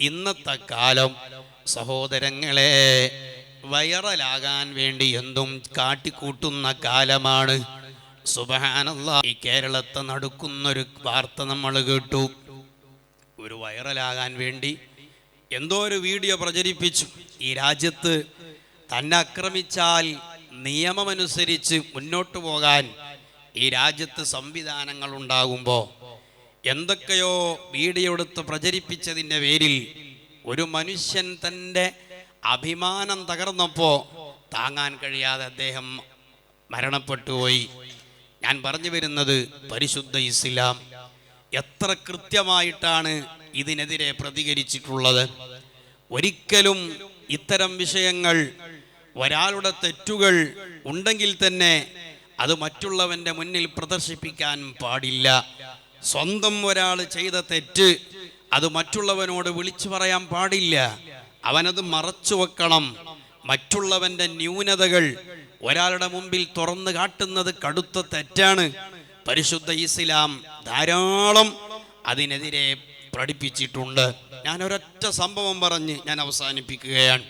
ഇന്നത്തെ കാലം സഹോദരങ്ങളെ വൈറലാകാൻ വേണ്ടി എന്തും കാട്ടിക്കൂട്ടുന്ന കാലമാണ്. സുബഹാനല്ല ഈ കേരളത്തെ നടക്കുന്നൊരു വാർത്ത നമ്മൾ കേട്ടു. ഒരു വൈറലാകാൻ വേണ്ടി എന്തോ ഒരു വീഡിയോ പ്രചരിപ്പിച്ചു. ഈ രാജ്യത്ത് തന്നെ ആക്രമിച്ചാൽ നിയമമനുസരിച്ച് മുന്നോട്ട് പോകാൻ ഈ രാജ്യത്ത് സംവിധാനങ്ങൾ ഉണ്ടാകുമ്പോൾ എന്തൊക്കെയോ വീഡിയോ എടുത്ത് പ്രചരിപ്പിച്ചതിന്റെ പേരിൽ ഒരു മനുഷ്യൻ തന്റെ അഭിമാനം തകർന്നപ്പോൾ താങ്ങാൻ കഴിയാതെ അദ്ദേഹം മരണപ്പെട്ടുപോയി ഞാൻ പറഞ്ഞു വരുന്നത് പരിശുദ്ധ ഇസ്ലാം. എത്ര കൃത്യമായിട്ടാണ് ഇതിനെതിരെ പ്രതികരിച്ചിട്ടുള്ളത്. ഒരിക്കലും ഇത്തരം വിഷയങ്ങൾ ഒരാളുടെ തെറ്റുകൾ ഉണ്ടെങ്കിൽ തന്നെ അത് മറ്റുള്ളവന്റെ മുന്നിൽ പ്രദർശിപ്പിക്കാൻ പാടില്ല. സ്വന്തം ഒരാൾ ചെയ്ത തെറ്റ് അത് മറ്റുള്ളവനോട് വിളിച്ചു പറയാൻ പാടില്ല. അവനത് മറച്ചു വെക്കണം. മറ്റുള്ളവന്റെ ന്യൂനതകൾ ഒരാളുടെ മുമ്പിൽ തുറന്നു കാട്ടുന്നത് കടുത്ത തെറ്റാണ്. പരിശുദ്ധ ഇസ്ലാം ധാരാളം അതിനെതിരെ പഠിപ്പിച്ചിട്ടുണ്ട്. ഞാൻ ഒരൊറ്റ സംഭവം പറഞ്ഞ് ഞാൻ അവസാനിപ്പിക്കുകയാണ്.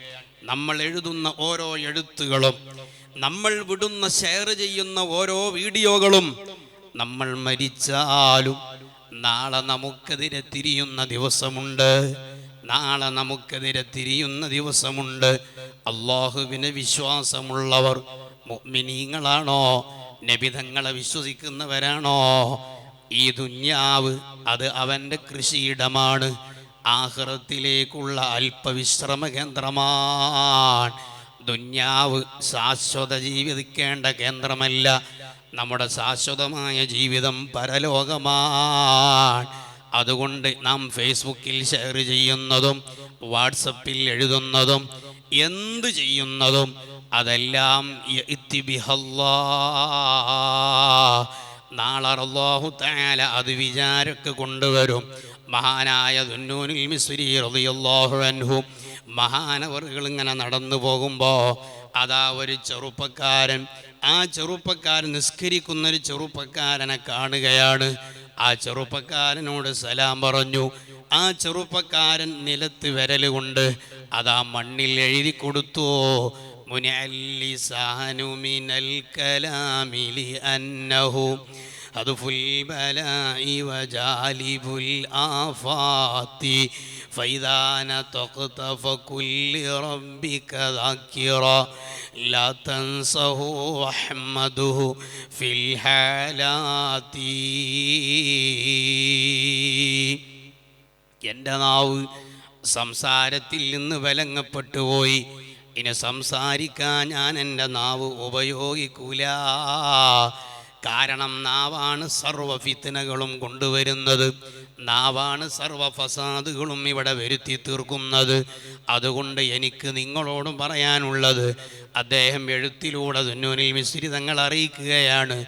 നമ്മൾ എഴുതുന്ന ഓരോ എഴുത്തുകളും നമ്മൾ വിടുന്ന ഷെയർ ചെയ്യുന്ന ഓരോ വീഡിയോകളും നമ്മൾ മരിച്ചാലും നാളെ നമുക്കെതിരെ തിരിയുന്ന ദിവസമുണ്ട്. നാളെ നമുക്കെതിരെ തിരിയുന്ന ദിവസമുണ്ട്. അള്ളാഹുവിന് വിശ്വാസമുള്ളവർ മുഅ്മിനീങ്ങളാണോ? നബിതങ്ങളെ വിശ്വസിക്കുന്നവരാണോ? ഈ ദുന്യാവ് അത് അവന്റെ കൃഷിയിടമാണ്. ആഹ്റത്തിലേക്കുള്ള അല്പവിശ്രമ കേന്ദ്രമാണ്. ദുന്യാവ് ശാശ്വത ജീവിക്കേണ്ട കേന്ദ്രമല്ല. നമ്മുടെ ശാശ്വതമായ ജീവിതം പരലോകമാണ് അതുകൊണ്ട് നാം ഫേസ്ബുക്കിൽ ഷെയർ ചെയ്യുന്നതും വാട്സപ്പിൽ എഴുതുന്നതും എന്ത് ചെയ്യുന്നതും അതെല്ലാം. നാളെ തആല അത് വിചാരക്ക് കൊണ്ടുവരും മഹാനായ ദുന്നൂനിൽ മിസ്രി റളിയല്ലാഹു അൻഹു മഹാനവറുകൾ ഇങ്ങനെ നടന്നു പോകുമ്പോൾ അതാ ഒരു ചെറുപ്പക്കാരൻ ആ ചെറുപ്പക്കാരൻ നിസ്കരിക്കുന്ന ഒരു ചെറുപ്പക്കാരനെ കാണുകയാണ്. ആ ചെറുപ്പക്കാരനോട് സലാം പറഞ്ഞു. ആ ചെറുപ്പക്കാരൻ നിലത്ത് വിരൽ കൊണ്ട് അതാ മണ്ണിൽ എഴുതി കൊടുത്തു. മുനല്ലി മിനൽ കലാമിലി അന്നഹു. هدف البلاء وجالب الآفات فإذا نطقت فكل ربك ذاكرا لا تنسه واحمده في الحالات എൻ്റെ നാവ് സംസാരത്തിൽ നിന്ന് വിലങ്ങപ്പെട്ടു പോയി ഇനി സംസാരിക്കാൻ ഞാൻ എൻ്റെ നാവ് ഉപയോഗിക്കൂല കാരണം നാവാണ് സർവ ഫിത്തനകളും കൊണ്ടുവരുന്നത്. നാവാണ് സർവ ഫസാദുകളും ഇവിടെ വരുത്തി തീർക്കുന്നത്. അതുകൊണ്ട് എനിക്ക് നിങ്ങളോട് പറയാനുള്ളത് അദ്ദേഹം എഴുത്തിലൂടെ തുന്നൂനിൽ മിശ്രി തങ്ങൾ അറിയിക്കുകയാണ്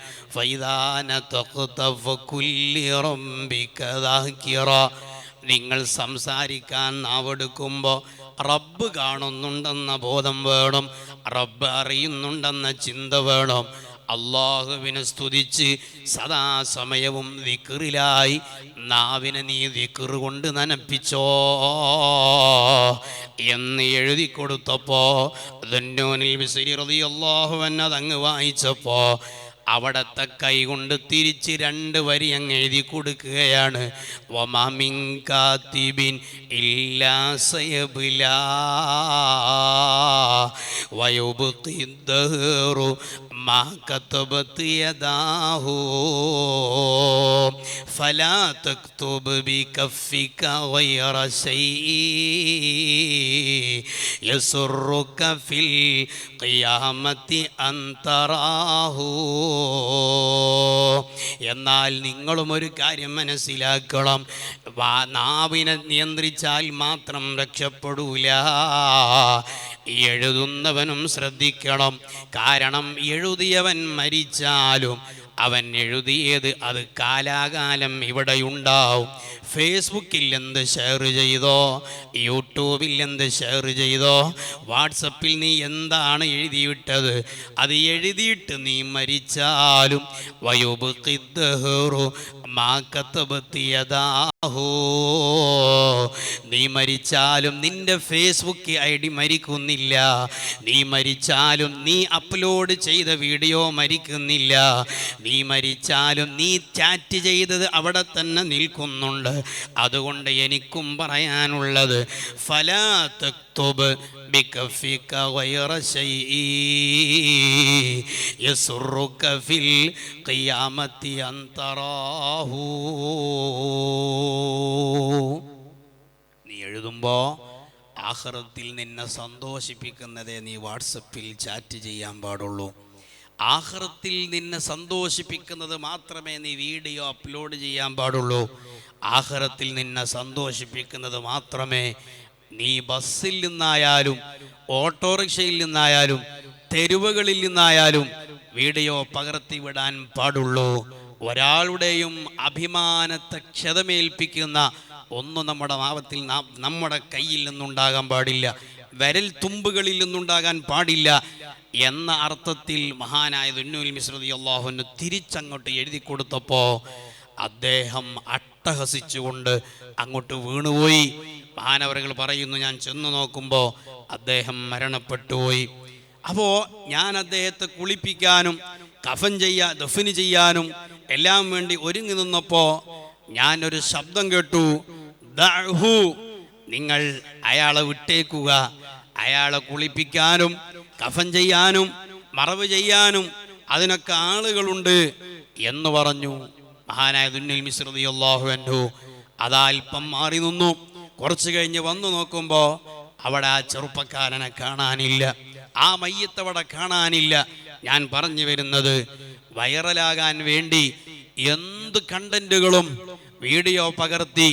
നിങ്ങൾ സംസാരിക്കാൻ നാവെടുക്കുമ്പോൾ റബ്ബ് കാണുന്നുണ്ടെന്ന ബോധം വേണം റബ്ബ് അറിയുന്നുണ്ടെന്ന ചിന്ത വേണം. അള്ളാഹുവിനെ സ്തുതിച്ച് സദാസമയവും വിക്കിറിലായി നാവിനെ നീ വിക്കിറ് കൊണ്ട് നനപ്പിച്ചോ എന്ന് എഴുതി കൊടുത്തപ്പോ ദന്നോനിൽ മിസ്രി റളിയല്ലാഹു അൻഹു അതങ്ങ് വായിച്ചപ്പോ അവിടത്തെ കൈകൊണ്ട് തിരിച്ച് രണ്ട് വരി അങ്ങ് എഴുതി കൊടുക്കുകയാണ്. വമാമിൻ ഇല്ലാ മാ യദാഹു ഫലാ ബി കഫിക യസുറുക ഫിൽ ഖിയാമത്തി എന്നാൽ നിങ്ങളും ഒരു കാര്യം മനസ്സിലാക്കണം. നാവിനെ നിയന്ത്രിച്ചാൽ മാത്രം രക്ഷപ്പെടൂല. എഴുതുന്നവനും ശ്രദ്ധിക്കണം. കാരണം എഴുതിയവൻ മരിച്ചാലും അവൻ എഴുതിയത് അത് കാലാകാലം ഇവിടെ ഉണ്ടാവും ഫേസ്ബുക്കിൽ എന്ത് ഷെയർ ചെയ്തോ? യൂട്യൂബിൽ എന്ത് ഷെയർ ചെയ്തോ? വാട്സപ്പിൽ നീ എന്താണ് എഴുതിയിട്ടത്? അത് എഴുതിയിട്ട് നീ മരിച്ചാലും. വയുബ്ഖി മാക്കത്തപത്തിയതാഹോ നീ മരിച്ചാലും നിന്റെ ഫേസ്ബുക്ക് ഐ ഡി മരിക്കുന്നില്ല. നീ മരിച്ചാലും നീ അപ്ലോഡ് ചെയ്ത വീഡിയോ മരിക്കുന്നില്ല. നീ മരിച്ചാലും നീ ചാറ്റ് ചെയ്തത് അവിടെ തന്നെ നിൽക്കുന്നുണ്ട്. അതുകൊണ്ട് എനിക്കും പറയാനുള്ളത് ഫലാത്ത തക്തുബ് بكفك غير شيء يسرك في القيامة أن تراه നീ എഴുതുമ്പോൾ ആഹ്റത്തിൽ നിന്നെ സന്തോഷിപ്പിക്കുന്നതേ നീ വാട്സപ്പിൽ ചാറ്റ് ചെയ്യാൻ പാടുള്ളൂ ആഹ്റത്തിൽ നിന്നെ സന്തോഷിപ്പിക്കുന്നത് മാത്രമേ നീ വീഡിയോ അപ്ലോഡ് ചെയ്യാൻ പാടുള്ളൂ ആഹ്റത്തിൽ നിന്നെ സന്തോഷിപ്പിക്കുന്നത് മാത്രമേ നീ ബസ്സിൽ നിന്നായാലും ഓട്ടോറിക്ഷയിൽ നിന്നായാലും തെരുവുകളിൽ നിന്നായാലും വീടിയോ പകർത്തി വിടാൻ പാടുള്ളൂ. ഒരാളുടെയും അഭിമാനത്തെ ക്ഷതമേൽപ്പിക്കുന്ന ഒന്നും നമ്മുടെ മാവത്തിൽ നമ്മുടെ കയ്യിൽ നിന്നുണ്ടാകാൻ പാടില്ല. വരൽ തുമ്പുകളിൽ നിന്നുണ്ടാകാൻ പാടില്ല എന്ന അർത്ഥത്തിൽ മഹാനായ ദുന്നൂൽ മിശ്രതി അള്ളാഹുന് തിരിച്ചങ്ങോട്ട് എഴുതി കൊടുത്തപ്പോൾ അദ്ദേഹം അട്ടഹസിച്ചുകൊണ്ട് അങ്ങോട്ട് വീണുപോയി. മഹാനവറുകൾ പറയുന്നു ഞാൻ ചെന്നു നോക്കുമ്പോൾ അദ്ദേഹം മരണപ്പെട്ടുപോയി. അപ്പോൾ ഞാൻ അദ്ദേഹത്തെ കുളിപ്പിക്കാനും കഫൻ ചെയ്യാ ദഫിന് ചെയ്യാനും എല്ലാം വേണ്ടി ഒരുങ്ങി നിന്നപ്പോൾ ഞാനൊരു ശബ്ദം കേട്ടു. ദഅഹു. നിങ്ങൾ അയാളെ വിട്ടേക്കുക. അയാളെ കുളിപ്പിക്കാനും കഫൻ ചെയ്യാനും മറവ് ചെയ്യാനും അതിനൊക്കെ ആളുകളുണ്ട് എന്ന് പറഞ്ഞു. മഹാനായ ദുന്നിൽ മിശ്രതി അള്ളാഹു അതാൽപ്പം മാറി നിന്നു. കുറച്ച് കഴിഞ്ഞ് വന്നു നോക്കുമ്പോൾ അവിടെ ആ ചെറുപ്പക്കാരനെ കാണാനില്ല. ആ മയ്യത്തവിടെ കാണാനില്ല. ഞാൻ പറഞ്ഞു വരുന്നത് വൈറലാകാൻ വേണ്ടി എന്ത് കണ്ടന്റുകളും വീഡിയോ പകർത്തി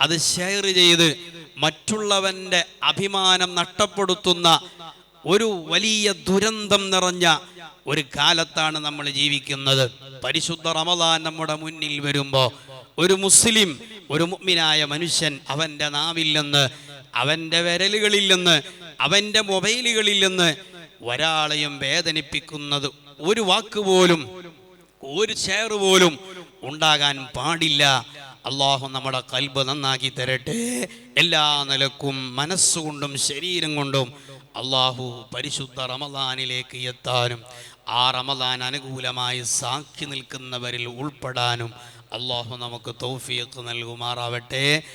അത് ഷെയർ ചെയ്ത് മറ്റുള്ളവന്റെ അഭിമാനം നഷ്ടപ്പെടുത്തുന്ന ഒരു വലിയ ദുരന്തം നിറഞ്ഞ ഒരു കാലത്താണ് നമ്മൾ ജീവിക്കുന്നത്. പരിശുദ്ധ റമദാൻ നമ്മുടെ മുന്നിൽ വരുമ്പോൾ ഒരു മുസ്ലിം ഒരു മുഗ്മിനായ മനുഷ്യൻ അവന്റെ നാവിൽ നിന്ന് അവന്റെ വിരലുകളിൽ നിന്ന് അവന്റെ മൊബൈലുകളിൽ നിന്ന് ഒരാളെയും വേദനിപ്പിക്കുന്നത് ഒരു വാക്ക് പോലും ഒരു ചേർ പോലും ഉണ്ടാകാൻ പാടില്ല. അള്ളാഹു നമ്മുടെ കൽബ് നന്നാക്കി തരട്ടെ. എല്ലാ നിലക്കും മനസ്സുകൊണ്ടും ശരീരം കൊണ്ടും അള്ളാഹു പരിശുദ്ധ റമദാനിലേക്ക് എത്താനും ആ റമദാൻ അനുകൂലമായി സാക്ഷി നിൽക്കുന്നവരിൽ ഉൾപ്പെടാനും അള്ളാഹു നമുക്ക് തൗഫീഖ് നൽകുമാറാവട്ടെ.